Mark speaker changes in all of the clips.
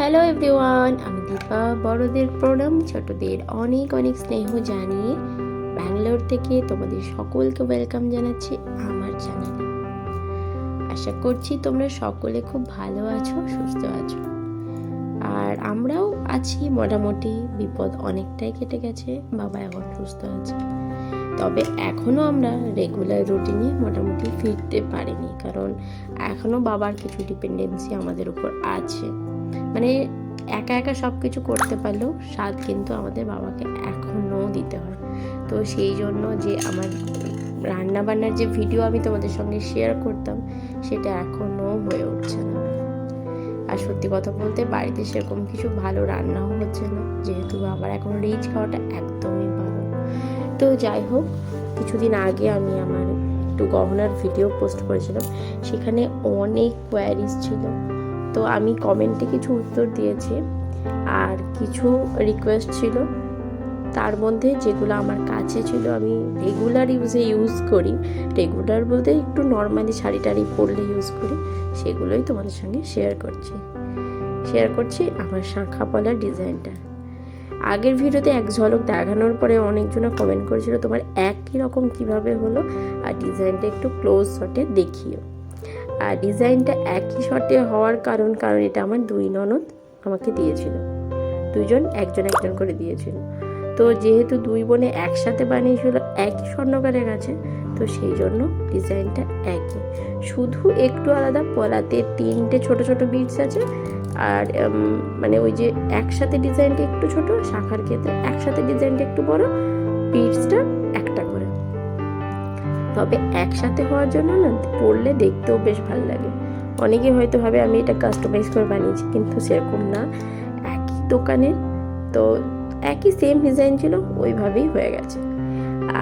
Speaker 1: Hello everyone আমি দীপা, বড়দের প্রণাম, ছোটদের অনেক অনেক স্নেহ জানিয়ে ব্যাঙ্গালোর থেকে তোমাদের সকলকে ওয়েলকাম জানাচ্ছি আমার চ্যানেলে আশা করছি তোমরা সকলে খুব ভালো আছো, সুস্থ আছো। আর আমরাও আছি, মোটামুটি বিপদ অনেকটাই কেটে গেছে, বাবা এখন সুস্থ আছে। তবে এখনও আমরা রেগুলার রুটিনে মোটামুটি ফিরতে পারিনি, কারণ এখনও বাবার কিছু ডিপেন্ডেন্সি আমাদের উপর আছে। মানে একা একা সব কিছু করতে পারলেও স্বাদ কিন্তু আমাদের বাবাকে এখনও দিতে হয়। তো সেই জন্য যে আমার রান্না বান্নার যে ভিডিও আমি তোমাদের সঙ্গে শেয়ার করতাম, সেটা এখনও হয়ে উঠছে না। আর সত্যি কথা বলতে বাড়িতে সেরকম কিছু ভালো রান্নাও হচ্ছে না, যেহেতু আবার এখন রিচ খাওয়াটা একদমই ভালো। তো যাই হোক, কিছুদিন আগে আমি আমার একটু গহনার ভিডিও পোস্ট করেছিলাম, সেখানে অনেক কোয়ারিজ ছিল। তো আমি কমেন্টে কিছু উত্তর দিয়েছি আর কিছু রিকোয়েস্ট ছিল। তার মধ্যে যেগুলো আমার কাছে ছিল আমি রেগুলার ইউজে ইউজ করি। রেগুলার বলতে একটু নর্মালি শাড়ি টাড়ি পরলে ইউজ করি, সেগুলোই তোমাদের সঙ্গে শেয়ার করছি। শেয়ার করছি আমার শাঁখা পলার ডিজাইনটা আগের ভিডিওতে এক ঝলক দেখানোর পরে অনেকজনে কমেন্ট করেছিল, তোমার একই রকম কীভাবে হলো? আর ডিজাইনটা একটু ক্লোজ শটে দেখিও। আর ডিজাইনটা একই শটে হওয়ার কারণ কারণ এটা আমার দুই ননদ আমাকে দিয়েছিল। দুইজন একজন একজন করে দিয়েছিল। তো যেহেতু দুই বোনে একসাথে বানিয়েছিল, একই স্বর্ণকারের কাছে, তো সেই জন্য ডিজাইনটা একই। শুধু একটু আলাদা, পলাতে তিনটে ছোট ছোট বিটস আছে, আর মানে ওই যে একসাথে ডিজাইনটা একটু ছোট, শাখার ক্ষেত্রে একসাথে ডিজাইনটা একটু বড় বিটসটা তবে একসাথে হওয়ার জন্য না পরলে দেখতেও বেশ ভালো লাগে। অনেকে হয়তো ভাবে আমি এটা কাস্টমাইজ করে বানিয়েছি, কিন্তু সেরকম না। একই দোকানের তো একই সেম ডিজাইন ছিল, ওইভাবেই হয়ে গেছে।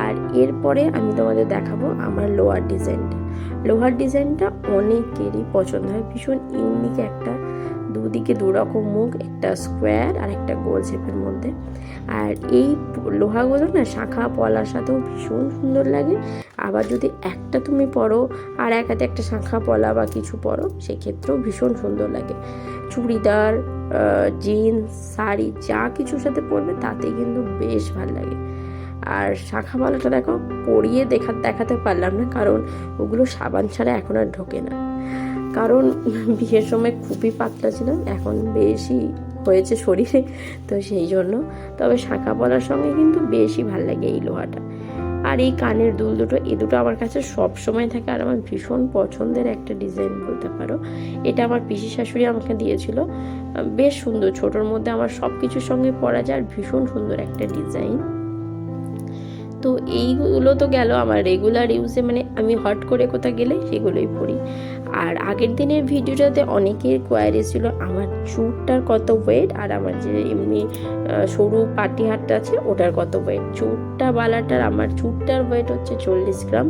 Speaker 1: আর এরপরে আমি তোমাদের দেখাবো আমার লোয়ার ডিজাইনটা লোহার ডিজাইনটা অনেকেরই পছন্দ হয়, ভীষণ ইউনিক একটা দুদিকে দুরকম মুখ, একটা স্কোয়ার আর একটা গোল শেপের মধ্যে। আর এই লোহাগুলো না শাখা পলার সাথেও ভীষণ সুন্দর লাগে। আবার যদি একটা তুমি পরো আর এক হাতে একটা শাখা পলা বা কিছু পরো, সেক্ষেত্রেও ভীষণ সুন্দর লাগে। চুড়িদার জিন্স শাড়ি, যা কিছুর সাথে পরবে তাতে কিন্তু বেশ ভালো লাগে। আর শাখা পলাটা দেখো, পরিয়ে দেখা, দেখাতে পারলাম না, কারণ ওগুলো সাবান ছাড়া এখন আর ঢোকে না। কারণ বিয়ের সময় খুবই পাতলা ছিলাম, এখন বেশি হয়েছে শরীরে, তো সেই জন্য। তবে শাঁখা পলার সঙ্গে কিন্তু বেশি ভালো লাগে এই লোহাটা। আর এই কানের দুল দুটো, এ দুটো আমার কাছে সব সময় থাকে আর আমার ভীষণ পছন্দের একটা ডিজাইন বলতে পারো। এটা আমার পিসি শাশুড়ি আমাকে দিয়েছিল। বেশ সুন্দর, ছোটোর মধ্যে আমার সব কিছুর সঙ্গে পরা যায় আর ভীষণ সুন্দর একটা ডিজাইন। তো এইগুলো তো গেল আমার রেগুলার ইউজে মানে আমি হট করে কোথাও গেলে সেগুলোই পরি। আর আগের দিনের ভিডিওটাতে অনেকের কোয়ারি ছিল, আমার চুটটার কত ওয়েট আর আমার যে এমনি সরু পাটি হাটটা আছে, ওটার কত ওয়েট চুটটা বালাটার, আমার চুটটার ওয়েট হচ্ছে চল্লিশ গ্রাম।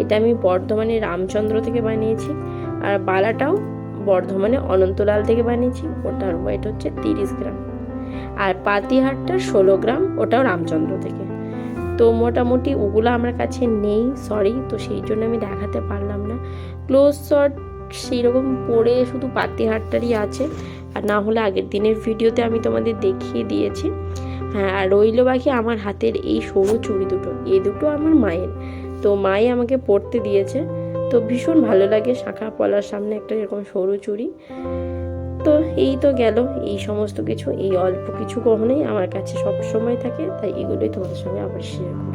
Speaker 1: এটা আমি বর্ধমানে রামচন্দ্র থেকে বানিয়েছি। আর বালাটাও বর্ধমানে অনন্তলাল থেকে বানিয়েছি, ওটার ওয়েট হচ্ছে তিরিশ গ্রাম। আর পাতিহাটটা ষোলো গ্রাম, ওটাও রামচন্দ্র থেকে। তো মোটামুটি ওগুলো আমার কাছে নেই সরি তো সেই জন্য আমি দেখাতে পারলাম না। ক্লোজ শট সেইরকম পরে শুধু পাতিহাটটারই আছে, আর না হলে আগের দিনের ভিডিওতে আমি তোমাদের দেখিয়ে দিয়েছি। হ্যাঁ আর রইল বাকি আমার হাতের এই সরু চুড়ি দুটো এই দুটো আমার মায়ের। তো মাই আমাকে পরতে দিয়েছে, তো ভীষণ ভালো লাগে শাখা পলার সামনে একটা এরকম সরু চুড়ি। তো এই তো গেল। এই সমস্ত কিছু, এই অল্প কিছু গহনাই আমার কাছে সব সময় থাকে, তাই এগুলোই তোমাদের সঙ্গে আবার শেয়ার করি